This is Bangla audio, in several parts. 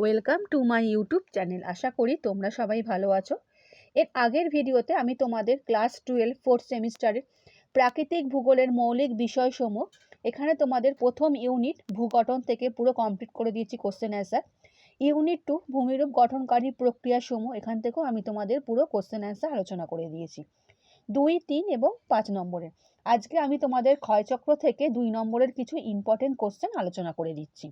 Welcome to my YouTube channel আশা করি তোমরা সবাই ভালো আছো। এর আগের ভিডিওতে আমি তোমাদের ক্লাস টুয়েলভ ফোর্থ সেমিস্টারের প্রাকৃতিক ভূগোলের মৌলিক বিষয়সমূহ, এখানে তোমাদের প্রথম ইউনিট ভূগঠন থেকে পুরো কমপ্লিট করে দিয়েছি কোশ্চেন অ্যান্সার ইউনিট টু ভূমিরূপ গঠনকারী প্রক্রিয়াসমূহ, এখান থেকেও আমি তোমাদের পুরো কোশ্চেন অ্যান্সার আলোচনা করে দিয়েছি। দুই, তিন এবং পাঁচ নম্বরের। আজকে আমি তোমাদের ক্ষয়চক্র থেকে দুই নম্বরের কিছু ইম্পর্টেন্ট কোশ্চেন আলোচনা করে দিচ্ছি।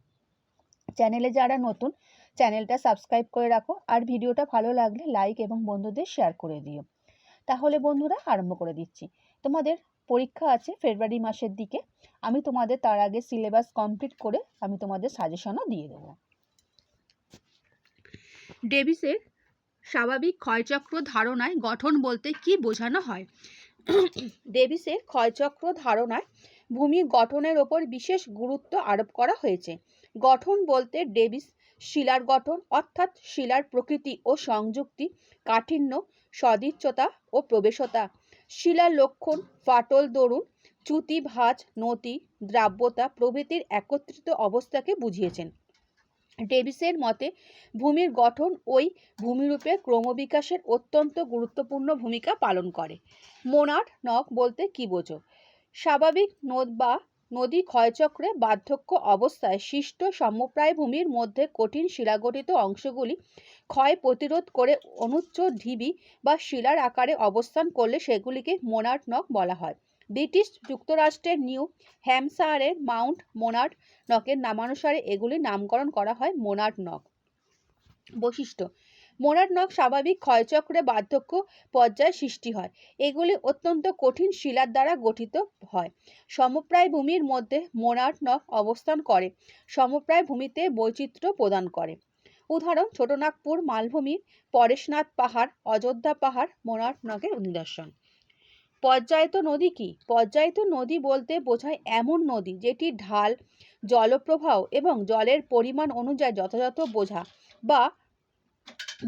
চ্যানেলে যারা নতুন চ্যানেলটা সাবস্ক্রাইব করে রাখো আর ভিডিওটা ভালো লাগলে লাইক এবং বন্ধুদের শেয়ার করে দিও। তাহলে বন্ধুরা আরম্ভ করে দিচ্ছি। তোমাদের পরীক্ষা আছে ফেব্রুয়ারি মাসের দিকে। আমি তোমাদের তার আগে সিলেবাস কমপ্লিট করে আমি তোমাদের সাজেশনও দিয়ে দেবো। ডেভিসের স্বাভাবিক ক্ষয়চক্র ধারণায় গঠন বলতে কি বোঝানো হয়? ডেভিসের ক্ষয়চক্র ধারণায় ভূমি গঠনের ওপর বিশেষ গুরুত্ব আরোপ করা হয়েছে। গঠন বলতে ডেভিস শিলার গঠন অর্থাৎ শিলার প্রকৃতি ও সংযুক্তি, কাঠিন্য, সদিচ্ছতা ও প্রবেশতা। শিলার লক্ষণ ফাটল দরুন, চ্যুতি ভাঁজ, নতি, দ্রাব্যতা প্রভৃতির একত্রিত অবস্থাকে বুঝিয়েছেন। ডেভিসের মতে, ভূমির গঠন ওই ভূমিরূপে ক্রমবিকাশের অত্যন্ত গুরুত্বপূর্ণ ভূমিকা পালন করে। মোনাট নখ বলতে কি বোঝো? স্বাভাবিক নদ বা নদী ক্ষয়চক্রে বার্ধক্য অবস্থায় সৃষ্ট সমপ্রায় ভূমির মধ্যে কঠিন শিলাগঠিত অংশগুলি ক্ষয় প্রতিরোধ করে অনুচ্চ ঢিবি বা শিলার আকারে অবস্থান করলে সেগুলিকে মোনাট নখ বলা হয়। ব্রিটিশ যুক্তরাষ্ট্রের নিউ হ্যামশায়ারের মাউন্ট মোনার্ট নকের নামানুসারে এগুলি নামকরণ করা হয় মোনার্ট নখ। বৈশিষ্ট্য মোনাট নখ স্বাভাবিক ক্ষয়চক্রে বার্ধক্য পর্যায়ে সৃষ্টি হয়। এগুলি অত্যন্ত কঠিন শিলার দ্বারা গঠিত হয়। সমপ্রায় ভূমির মধ্যে মোনাট নখ অবস্থান করে, সমপ্রায় ভূমিতে বৈচিত্র্য প্রদান করে। উদাহরণ, ছোটনাগপুর মালভূমি পরেশনাথ পাহাড়, অযোধ্যা পাহাড় মোনাট নখের নিদর্শন। পর্যায়িত নদী কি? পর্যায়িত নদী বলতে বোঝায় এমন নদী যেটি ঢাল, জলপ্রবাহ এবং জলের পরিমাণ অনুযায়ী যথাযথ বোঝা বা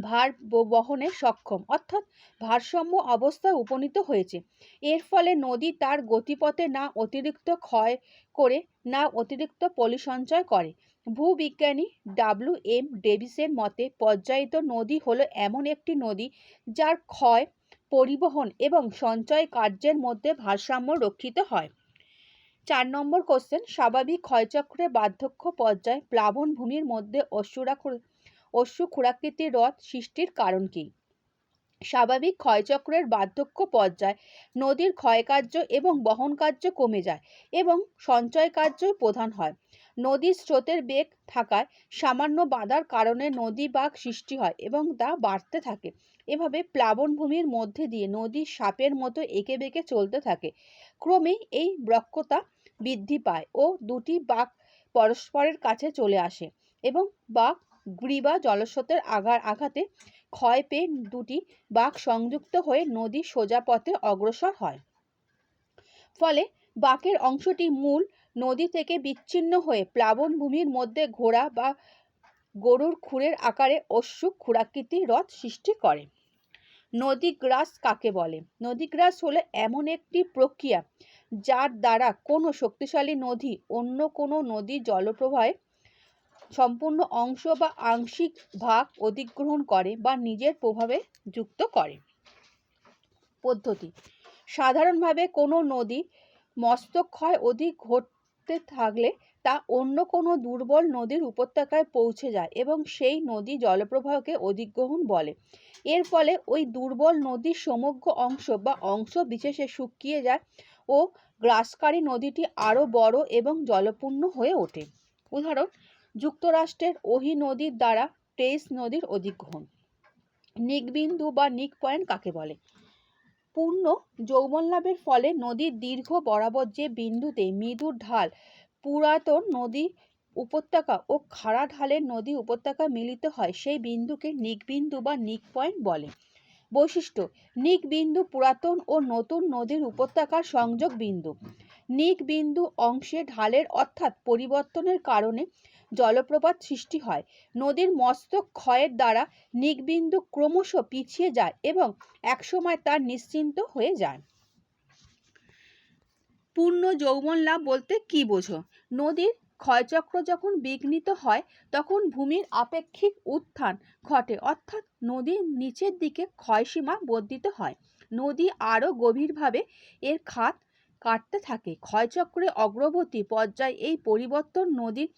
ভার বহনে সক্ষম। অর্থাৎ ভারসাম্য অবস্থায় উপনীত হয়েছে। এর ফলে নদী তার গতিপথে না অতিরিক্ত ক্ষয় করে, না অতিরিক্ত পলি সঞ্চয় করে। ভূবিজ্ঞানী ডাব্লিউ এম ডেভিসের মতে, পর্যায়িত নদী হলো এমন একটি নদী যার ক্ষয়, পরিবহন এবং সঞ্চয় কার্যের মধ্যে ভারসাম্য রক্ষিত হয়। চার নম্বর কোশ্চেন স্বাভাবিক ক্ষয়চক্রে বার্ধক্য পর্যায় প্লাবন ভূমির মধ্যে অশ্বরা অশ্রু ক্ষুরাকৃতির হ্রদ সৃষ্টির কারণ কি? স্বাভাবিক ক্ষয়চক্রের বার্ধক্য পর্যায় নদীর ক্ষয়কার্য এবং বহন কার্য কমে যায় এবং সঞ্চয় কার্য প্রধান হয়। নদীর স্রোতের বেগ থাকায় সামান্য বাধার কারণে নদী বাঘ সৃষ্টি হয় এবং তা বাড়তে থাকে। এভাবে প্লাবনভূমির মধ্যে দিয়ে নদী সাপের মতো এঁকে বেঁকে চলতে থাকে। ক্রমেই এই বক্রতা বৃদ্ধি পায় ও দুটি বাঘ পরস্পরের কাছে চলে আসে এবং বাঘ গ্রীবা জলস্রোতের আঘার আঘাতে ক্ষয় পেয়ে দুটি বাঘ সংযুক্ত হয়ে নদী সোজা পথে অগ্রসর হয়। ফলে বাঁকের অংশটি মূল নদী থেকে বিচ্ছিন্ন হয়ে প্লাবন ভূমির মধ্যে ঘোড়া বা গরুর খুরের আকারে অশ্রু ক্ষুরাকৃতি হ্রদ সৃষ্টি করে। নদীগ্রাস কাকে বলে? নদীগ্রাস হলো এমন একটি প্রক্রিয়া যার দ্বারা কোনো শক্তিশালী নদী অন্য কোনো নদী জলপ্রবাহে সম্পূর্ণ অংশ বা আংশিক ভাগ অধিগ্রহণ করে বা নিজের প্রভাবে যুক্ত করে। পদ্ধতি, সাধারণভাবে কোনো নদী মস্তক্ষয় অধিক ঘটতে থাকলে তা অন্য কোনো দুর্বল নদীর উপত্যকায় পৌঁছে যায় এবং সেই নদী জলপ্রবাহকে অধিগ্রহণ বলে। এর ফলে ওই দুর্বল নদীর সমগ্র অংশ বা অংশ বিশেষে শুকিয়ে যায় ও গ্রাসকারী নদীটি আরও বড় এবং জলপূর্ণ হয়ে ওঠে। উদাহরণ যুক্তরাষ্ট্রের ওহি নদীর দ্বারা টেইস নদীর অধিগ্রহণ। নিকবিন্দু বা নিক পয়েন্ট কাকে বলে? পূর্ণ যৌবন লাভের ফলে নদীর দীর্ঘ বরাবর যে বিন্দুতে মৃদুর ঢাল, পুরাতন নদী উপত্যকা ও খাড়া ঢালের নদী উপত্যকা মিলিত হয়, সেই বিন্দুকে নিকবিন্দু বা নিক পয়েন্ট বলে। বৈশিষ্ট্য নিক বিন্দু পুরাতন ও নতুন নদীর উপত্যকার সংযোগ বিন্দু। নিক বিন্দু অংশে ঢালের অর্থাৎ পরিবর্তনের কারণে জলপ্রপাত সৃষ্টি হয়। নদীর মস্তক ক্ষয়ের দ্বারা নিকবিন্দু ক্রমশ পিছিয়ে যায় এবং একসময় তার নিশ্চিন্ত হয়ে যায়। পূর্ণ যৌবন লাভ বলতে কি বোঝো? নদীর ক্ষয়চক্র যখন বিঘ্নিত হয়, তখন ভূমির আপেক্ষিক উত্থান ঘটে, অর্থাৎ নদীর নিচের দিকে ক্ষয়সীমা বর্ধিত হয়। নদী আরও গভীরভাবে এর খাত কাটতে থাকে। ক্ষয়চক্রে অগ্রবর্তী পর্যায়ে এই পরিবর্তন নদীর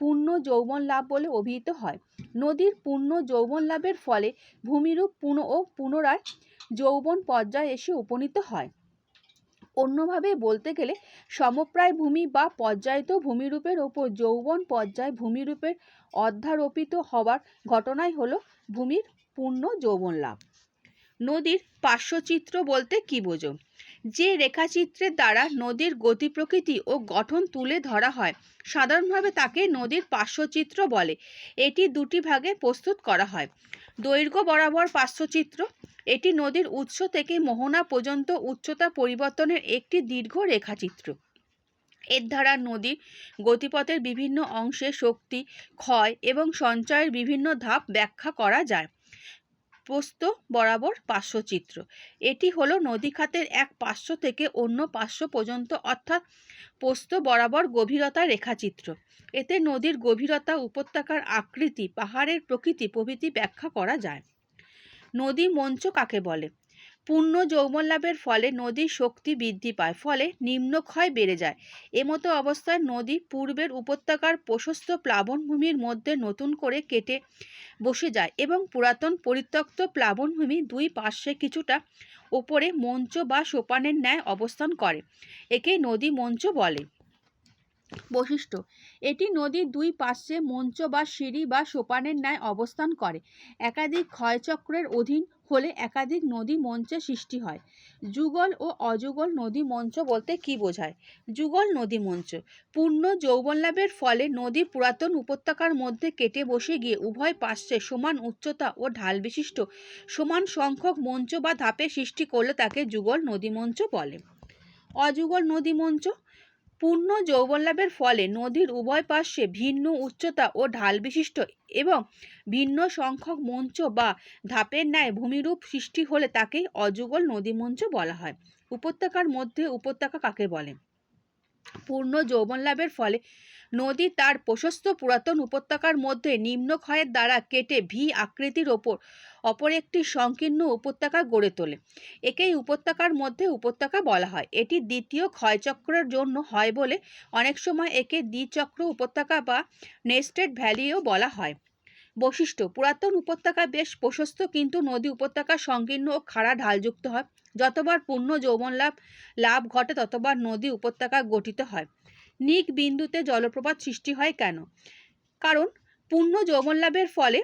পূর্ণ যৌবন লাভ বলে অভিহিত হয়। নদীর পূর্ণ যৌবন লাভের ফলে ভূমিরূপ পুনঃ ও পুনরায় যৌবন পর্যায়ে এসে উপনীত হয়। অন্যভাবে বলতে গেলে, সমপ্রায় ভূমি বা পর্যায়িত ভূমিরূপের ওপর যৌবন পর্যায় ভূমিরূপের অধ্যারোপিত হওয়ার ঘটনাই হলো ভূমির পূর্ণ যৌবন লাভ। নদীর পার্শ্বচিত্র বলতে কী বোঝো? যে রেখাচিত্রের দ্বারা নদীর গতি প্রকৃতি ও গঠন তুলে ধরা হয়, সাধারণভাবে তাকে নদীর পার্শ্বচিত্র বলে। এটি দুটি ভাগে প্রস্তুত করা হয়। দৈর্ঘ্য বরাবর পার্শ্বচিত্র, এটি নদীর উৎস থেকে মোহনা পর্যন্ত উচ্চতা পরিবর্তনের একটি দীর্ঘ রেখাচিত্র। এর দ্বারা নদীর গতিপথের বিভিন্ন অংশে শক্তি, ক্ষয় এবং সঞ্চয়ের বিভিন্ন ধাপ ব্যাখ্যা করা যায়। প্রস্থ বরাবর পার্শ্বচিত্র এটি হলো নদী খাতের এক পার্শ্ব থেকে অন্য পার্শ্ব পর্যন্ত, অর্থাৎ প্রস্থ বরাবর গভীরতা রেখাচিত্র। এতে নদীর গভীরতা, উপত্যকার আকৃতি, পাহাড়ের প্রকৃতি প্রভৃতি ব্যাখ্যা করা যায়। নদী মঞ্চ কাকে বলে? পূর্ণ যৌবন লাভের ফলে নদীর শক্তি বৃদ্ধি পায়, ফলে নিম্নক্ষয় বেড়ে যায়। এমতো অবস্থায় নদী পূর্বের উপত্যকার প্রশস্ত প্লাবনভূমির মধ্যে নতুন করে কেটে বসে যায় এবং পুরাতন পরিত্যক্ত প্লাবনভূমি দুই পার্শ্বে কিছুটা ওপরে মঞ্চ বা সোপানের ন্যায় অবস্থান করে একে নদী মঞ্চ বলে। বৈশিষ্ট্য। এটি নদীর দুই পার্শ্বে মঞ্চ বা সিঁড়ি বা সোপানের ন্যায় অবস্থান করে। একাধিক ক্ষয়চক্রের অধীন হলে একাধিক নদী মঞ্চের সৃষ্টি হয়। যুগল ও অযুগল নদী মঞ্চ বলতে কি বোঝায়? যুগল নদী মঞ্চ। পূর্ণ যৌবন লাভের ফলে নদী পুরাতন উপত্যকার মধ্যে কেটে বসে গিয়ে উভয় পার্শ্বে সমান উচ্চতা ও ঢাল বিশিষ্ট, সমান সংখ্যক মঞ্চ বা ধাপে সৃষ্টি করলে তাকে যুগল নদী মঞ্চ বলে। অযুগল নদী মঞ্চ পূর্ণ যৌবন লাভের ফলে নদীর উভয় পার্শ্বে ভিন্ন উচ্চতা ও ঢাল বিশিষ্ট এবং ভিন্ন সংখ্যক মঞ্চ বা ধাপের ন্যায় ভূমিরূপ সৃষ্টি হলে তাকে অযুগল নদী মঞ্চ বলা হয়। উপত্যকার মধ্যে উপত্যকা কাকে বলে? পূর্ণ যৌবন লাভের ফলে নদী তার প্রশস্ত পুরাতন উপত্যকার মধ্যে নিম্ন ক্ষয়ের দ্বারা কেটে ভি আকৃতির ওপর, অপর একটি সংকীর্ণ উপত্যকা গড়ে তোলে। একেই উপত্যকার মধ্যে উপত্যকা বলা হয়। এটি দ্বিতীয় ক্ষয়চক্রের জন্য হয় বলে অনেক সময় একে দ্বিচক্র উপত্যকা বা নেস্টেড ভ্যালিও বলা হয়। বৈশিষ্ট্য, পুরাতন উপত্যকা বেশ প্রশস্ত কিন্তু নদী উপত্যকা সংকীর্ণ ও খাড়া ঢালযুক্ত হয়। যতবার পূর্ণ যৌবন লাভ লাভ ঘটে ততবার নদী উপত্যকা গঠিত হয়। নিক বিন্দুতে জলপ্রপাত সৃষ্টি হয় কেন? কারণ পূর্ণ যৌবন লাভের ফলে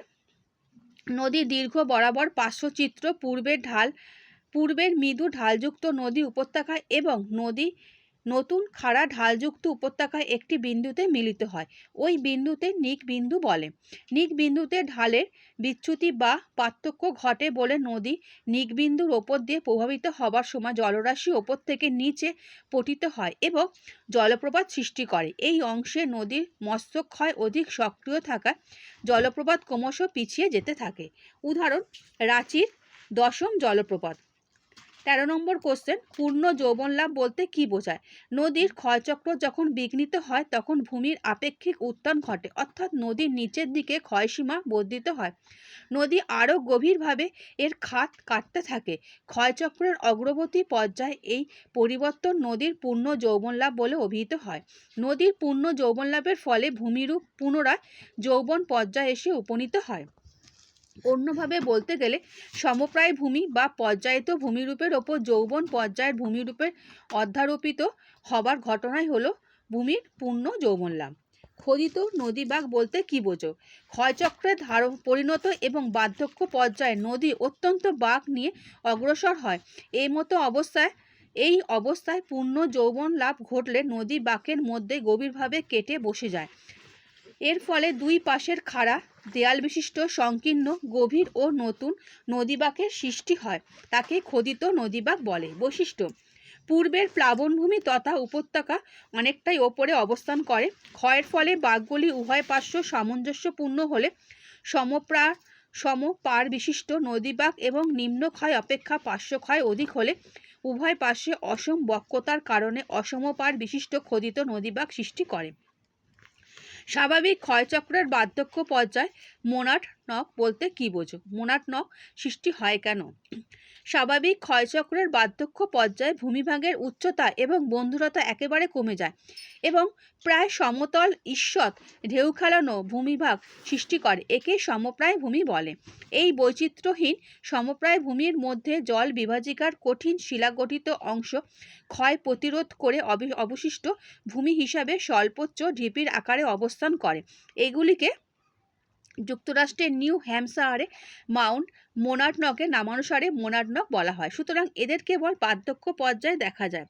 নদীর দীর্ঘ বরাবর পার্শ্বচিত্র পূর্বের ঢাল, পূর্বের মৃদু ঢালযুক্ত নদী উপত্যকা এবং নদী নতুন খাড়া ঢালযুক্ত উপত্যকায় একটি বিন্দুতে মিলিত হয়। ওই বিন্দুতে নিক বিন্দু বলে। নিক বিন্দুতে ঢালের বিচ্যুতি বা পার্থক্য ঘটে বলে নদী নিক বিন্দুর ওপর দিয়ে প্রভাবিত হবার সময় জলরাশি ওপর থেকে নিচে পতিত হয় এবং জলপ্রপাত সৃষ্টি করে। এই অংশে নদীর মস্তক্ষয় অধিক সক্রিয় থাকায় জলপ্রপাত ক্রমশ পিছিয়ে যেতে থাকে। উদাহরণ, রাঁচির দশম জলপ্রপাত। তেরো নম্বর কোশ্চেন পূর্ণ যৌবন লাভ বলতে কি বোঝায়? নদীর ক্ষয়চক্র যখন বিঘ্নিত হয়, তখন ভূমির আপেক্ষিক উত্থান ঘটে, অর্থাৎ নদীর নিচের দিকে ক্ষয়সীমা বর্ধিত হয়। নদী আরও গভীরভাবে এর খাত কাটতে থাকে। ক্ষয়চক্রের অগ্রগতি পর্যায়ে এই পরিবর্তন নদীর পূর্ণ যৌবন লাভ বলে অভিহিত হয়। নদীর পূর্ণ যৌবন লাভের ফলে ভূমিরূপ পুনরায় যৌবন পর্যায়ে এসে উপনীত হয়। অন্যভাবে বলতে গেলে সমপ্রায় ভূমি বা পর্যায়িত ভূমিরূপের ওপর যৌবন পর্যায়ের ভূমিরূপের অধ্যারোপিত হবার ঘটনাই হলো ভূমির পূর্ণ যৌবন লাভ খোদিত নদীবাগ বলতে কি বোঝো? ক্ষয়চক্রে ধার পরিণত এবং বার্ধক্য পর্যায়ে নদী অত্যন্ত বাঘ নিয়ে অগ্রসর হয়। এই মতো অবস্থায়, এই অবস্থায় পূর্ণ যৌবন লাভ ঘটলে নদী বাঁকের মধ্যে গভীরভাবে কেটে বসে যায়। এর ফলে দুই পাশের খাড়া দেয়াল বিশিষ্ট, সংকীর্ণ, গভীর ও নতুন নদীবাঁকের সৃষ্টি হয়, তাকে খোদিত নদীবাঁক বলে। বৈশিষ্ট্য, পূর্বের প্লাবনভূমি তথা উপত্যকা অনেকটাই ওপরে অবস্থান করে। ক্ষয়ের ফলে বাঘগুলি উভয় পার্শ্ব সামঞ্জস্যপূর্ণ হলে সমপ্রা, সমপার বিশিষ্ট নদীবাঁক এবং নিম্ন ক্ষয় অপেক্ষা পার্শ্ব ক্ষয় অধিক হলে উভয় পাশে অসম বক্রতার কারণে অসমপার বিশিষ্ট খোদিত নদীবাঁক সৃষ্টি করে। স্বাভাবিক ক্ষয়চক্রের বার্ধক্য পর্যায় মোনাট নক বলতে কী বোঝো? মোনাট নক সৃষ্টি হয় কেন? স্বাভাবিক ক্ষয়চক্রের বার্ধক্য পর্যায়ে ভূমিভাগের উচ্চতা এবং বন্ধুরতা একেবারে কমে যায় এবং প্রায় সমতল ঈষৎ ঢেউ খেলানো ভূমিভাগ সৃষ্টি করে, একে সমপ্রায় ভূমি বলে। এই বৈচিত্র্যহীন সমপ্রায় ভূমির মধ্যে জল বিভাজিকার কঠিন শিলাগঠিত অংশ ক্ষয় প্রতিরোধ করে অবশিষ্ট ভূমি হিসাবে স্বল্পোচ্চ ঢিপির আকারে অবস্থান করে। এগুলিকে যুক্তরাষ্ট্রের নিউ হ্যামশায়ারে মাউন্ট মোনাডনকে নামানুসারে মোনাডনক বলা হয়। সুতরাং এদের কেবল পার্থক্য পর্যায়ে দেখা যায়।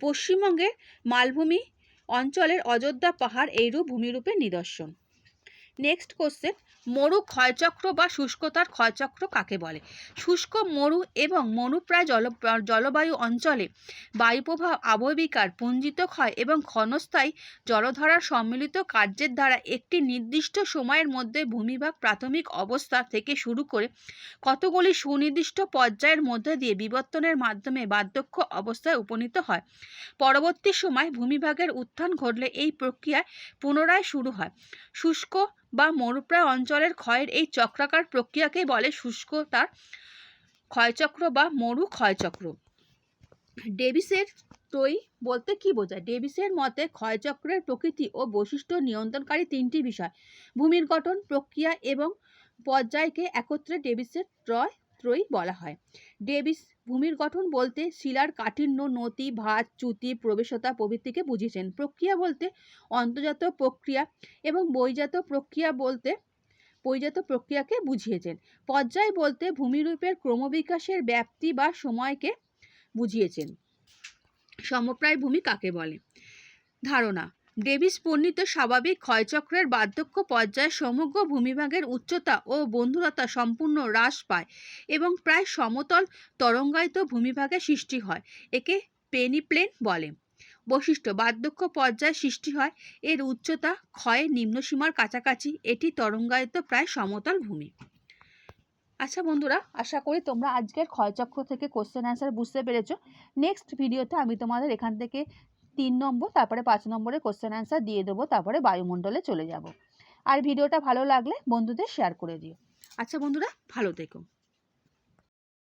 পশ্চিমবঙ্গের মালভূমি অঞ্চলের অযোধ্যা পাহাড় এইরূপ ভূমিরূপের নিদর্শন। নেক্সট কোশ্চেন মরু ক্ষয়চক্র বা শুষ্কতার ক্ষয়চক্র কাকে বলে? শুষ্ক, মরু এবং মরুপ্রায় জল, জলবায়ু অঞ্চলে বায়ুপ্রবাহ, আবহবিকার, পুঞ্জিত ক্ষয় এবং ক্ষণস্থায়ী জলধারার সম্মিলিত কার্যের দ্বারা একটি নির্দিষ্ট সময়ের মধ্যে ভূমিভাগ প্রাথমিক অবস্থা থেকে শুরু করে কতগুলি সুনির্দিষ্ট পর্যায়ের মধ্যে দিয়ে বিবর্তনের মাধ্যমে বার্ধক্য অবস্থায় উপনীত হয়? পরবর্তী সময় ভূমিভাগের উত্থান ঘটলে এই প্রক্রিয়ায় পুনরায় শুরু হয়। শুষ্ক বা মরুপ্রায় অঞ্চলের ক্ষয়ের এই চক্রাকার প্রক্রিয়াকেই বলে শুষ্কতার ক্ষয়চক্র বা মরু ক্ষয়চক্র। ডেভিসের ত্রয়ী বলতে কি বোঝায়? ডেভিসের মতে ক্ষয়চক্রের প্রকৃতি ও বৈশিষ্ট্য নিয়ন্ত্রণকারী তিনটি বিষয়, ভূমির গঠন, প্রক্রিয়া এবং পর্যায়কে একত্রে ডেভিসের ত্রয়, ত্রয়ী বলা হয়। ডেভিস ভূমির গঠন বলতে শিলার কাঠিন্য, নতি ভাত চ্যুতি, প্রবেশতা প্রভৃতিকে বুঝিয়েছেন। প্রক্রিয়া বলতে অন্তর্জাত প্রক্রিয়া এবং বইজাত প্রক্রিয়া বলতে বইজাত প্রক্রিয়াকে বুঝিয়েছেন। পর্যায় বলতে ভূমিরূপের ক্রমবিকাশের ব্যাপ্তি বা সময়কে বুঝিয়েছেন। সমপ্রায় ভূমি কাকে বলে? ধারণা ডেভিস বর্ণিত স্বাভাবিক ক্ষয়চক্রের বার্ধক্য পর্যায়ে সমগ্র ভূমিভাগের উচ্চতা ও বন্ধুরতা সম্পূর্ণ হ্রাস পায় এবং প্রায় সমতল তরঙ্গায়িত ভূমিভাগের সৃষ্টি হয়, একে পেনিপ্লেন বলে। বৈশিষ্ট্য, বার্ধক্য পর্যায়ে সৃষ্টি হয়, এর উচ্চতা ক্ষয়ের নিম্নসীমার কাছাকাছি, এটি তরঙ্গায়িত প্রায় সমতল ভূমি। আচ্ছা বন্ধুরা, আশা করি তোমরা আজকের ক্ষয়চক্র থেকে কোশ্চেন অ্যান্সার বুঝতে পেরেছ। নেক্সট ভিডিওতে আমি তোমাদের এখান থেকে তিন নম্বর, তারপরে পাঁচ নম্বরে কোশ্চেন অ্যান্সার দিয়ে দেবো, তারপরে বায়ুমণ্ডলে চলে যাব। আর ভিডিওটা ভালো লাগলে বন্ধুদের শেয়ার করে দিও। আচ্ছা বন্ধুরা, ভালো থেকো।